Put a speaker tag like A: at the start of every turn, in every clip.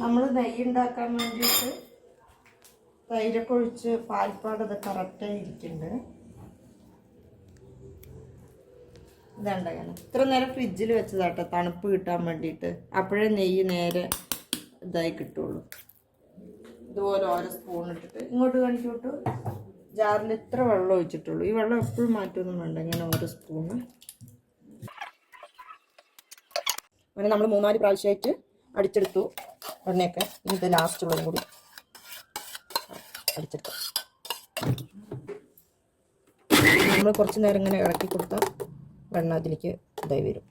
A: നമ്മൾ നെയ്യ് ഉണ്ടാക്കാൻ വേണ്ടിയിട്ട് തൈരൊക്കെ ഒഴിച്ച് പാൽപ്പാട് ഇത് കറക്റ്റായി ഇരിക്കുന്നുണ്ട് ഇതാണ്ട ഇത്ര നേരം ഫ്രിഡ്ജിൽ വെച്ചതാട്ടോ തണുപ്പ് കിട്ടാൻ വേണ്ടിയിട്ട്. അപ്പോഴേ നെയ്യ് നേരെ ഇതായി കിട്ടുള്ളൂ. ഇതുപോലെ ഓരോ സ്പൂൺ ഇട്ടിട്ട്. ഇങ്ങോട്ട് കാണിക്കോട്ടു ജാറിൽ ഇത്ര വെള്ളം ഒഴിച്ചിട്ടുള്ളൂ. ഈ വെള്ളം എപ്പോഴും മാറ്റമൊന്നും വേണ്ട. ഇങ്ങനെ ഓരോ സ്പൂണ് അങ്ങനെ നമ്മൾ മൂന്നാൽ പ്രാവശ്യമായിട്ട് അടിച്ചെടുത്തു. എണ്ണയൊക്കെ ഇത് ലാസ്റ്റ് ഉള്ളതും കൂടി അടിച്ചിട്ട് നമ്മൾ കുറച്ച് നേരം ഇങ്ങനെ ഇളക്കി കൊടുത്താൽ വെണ്ണ അതിലേക്ക് ഇതായി വരും.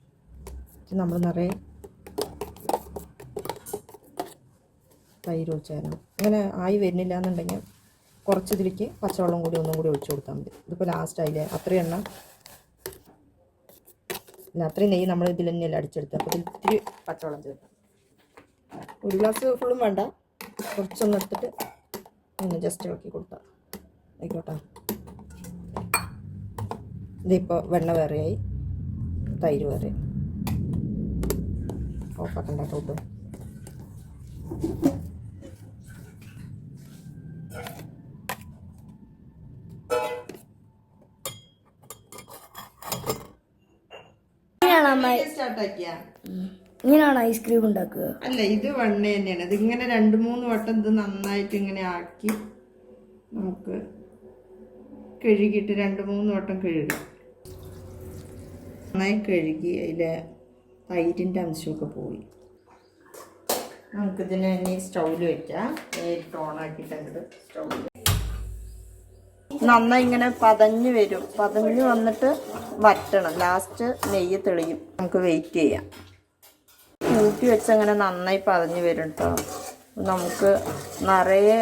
A: നമ്മൾ നിറയെ തൈര് ഒഴിച്ചാലും ഇങ്ങനെ ആയി വരുന്നില്ല എന്നുണ്ടെങ്കിൽ കുറച്ച് ഇതിലേക്ക് പച്ചവെള്ളം കൂടി ഒന്നും കൂടി ഒഴിച്ചു കൊടുത്താൽ മതി. ഇതിപ്പോൾ ലാസ്റ്റ് ആയില്ലേ? അത്രയും എണ്ണ. പിന്നെ അത്രയും നെയ്യ് നമ്മൾ ഇതിൽ തന്നെയല്ല അടിച്ചെടുത്തത്. അപ്പോൾ ഇതിൽ ഇത്തിരി പച്ചവെള്ളം ചേർക്കാം. ഒരു ഗ്ലാസ് ഫുള്ളും വേണ്ട. കുറച്ചൊന്ന് എടുത്തിട്ട് ഒന്ന് ജസ്റ്റ് ഇളക്കി കൊടുത്താൽ ആയിക്കോട്ടെ. ഇതിപ്പോൾ വെണ്ണ വേറെയായി. തൈര് വേറെ. ഓഫാക്കണ്ട കേട്ടോ
B: സ്റ്റാർട്ടാക്കിയ അമ്മ
A: സ്റ്റാർട്ടാക്കിയാ
B: ഇങ്ങനെയാണോ ഐസ്ക്രീം ഉണ്ടാക്കുക?
A: അല്ല ഇത് വണ്ണ തന്നെയാണ്. ഇത് ഇങ്ങനെ രണ്ട് മൂന്ന് വട്ടം ഇത് നന്നായിട്ട് ഇങ്ങനെ ആക്കി നമുക്ക് കഴുകിയിട്ട് രണ്ട് മൂന്ന് വട്ടം കഴുകാം. നന്നായി കഴുകി അതിലെ തൈരിന്റെ അംശമൊക്കെ പോയി. നമുക്കിതിനെ ഇനി സ്റ്റൗവിൽ വെക്കാം. നേരിട്ട് ഓണാക്കിയിട്ട് അങ്ങോട്ട് സ്റ്റൗവിൽ നന്നായി ഇങ്ങനെ പതഞ്ഞ് വരും. പതഞ്ഞ് വന്നിട്ട് വറ്റണം. ലാസ്റ്റ് നെയ്യ് തെളിയും. നമുക്ക് വെയിറ്റ് ചെയ്യാം. കൂട്ടി വെച്ച് അങ്ങനെ നന്നായി പതഞ്ഞ് വരും കേട്ടോ നമുക്ക് നിറയെ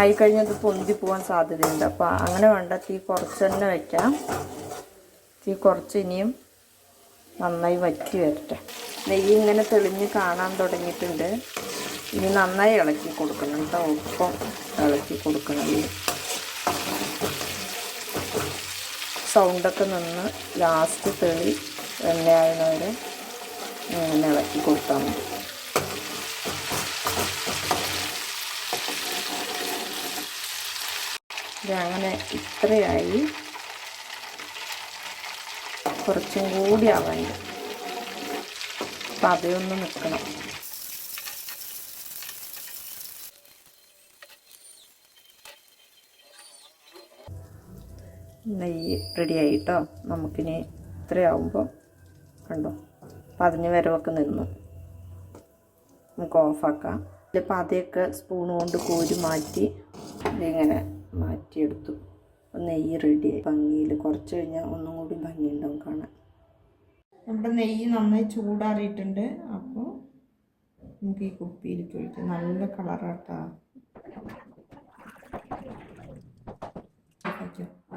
A: ആയിക്കഴിഞ്ഞത് പൊന്തി പോകാൻ സാധ്യതയുണ്ട്. അപ്പോൾ അങ്ങനെ വേണ്ട തീ കുറച്ച് തന്നെ വെക്കാം. തീ കുറച്ച് ഇനിയും നന്നായി വറ്റി വരട്ടെ. നെയ്യ് ഇങ്ങനെ തെളിഞ്ഞ് കാണാൻ തുടങ്ങിയിട്ടുണ്ട്. ഇനി നന്നായി ഇളക്കി കൊടുക്കണം കേട്ടോ ഒപ്പം ഇളക്കി കൊടുക്കണം. സൗണ്ടൊക്കെ നിന്ന് ലാസ്റ്റ് തെളി എണ്ണയായവരെ ഇളക്കി കൊടുത്താൽ മതി. ഇത് അങ്ങനെ ഇത്രയായി. കുറച്ചും കൂടി ആവാണ്ട്. അപ്പം അതൊന്ന് നിൽക്കണം നെയ്യ് റെഡിയായി കേട്ടോ നമുക്കിനി ഇത്രയാവുമ്പോൾ കണ്ടോ? പതിഞ്ഞ് വരവൊക്കെ നിന്നു. നമുക്ക് ഓഫാക്കാം ഇതിൽ അതൊക്കെ സ്പൂൺ കൊണ്ട് കോരി മാറ്റി ഇങ്ങനെ മാറ്റിയെടുത്തു. നെയ്യ് റെഡിയായി ഭംഗിയിൽ കുറച്ച് കഴിഞ്ഞാൽ ഒന്നും കൂടി ഭംഗിയുണ്ടാവും കാണാൻ. നമ്മുടെ നെയ്യ് നന്നായി ചൂടാറിയിട്ടുണ്ട്. അപ്പോൾ നമുക്ക് ഈ കുപ്പിയിലേക്ക് ഒഴിച്ച് നല്ല കളറാട്ടാ Thank you.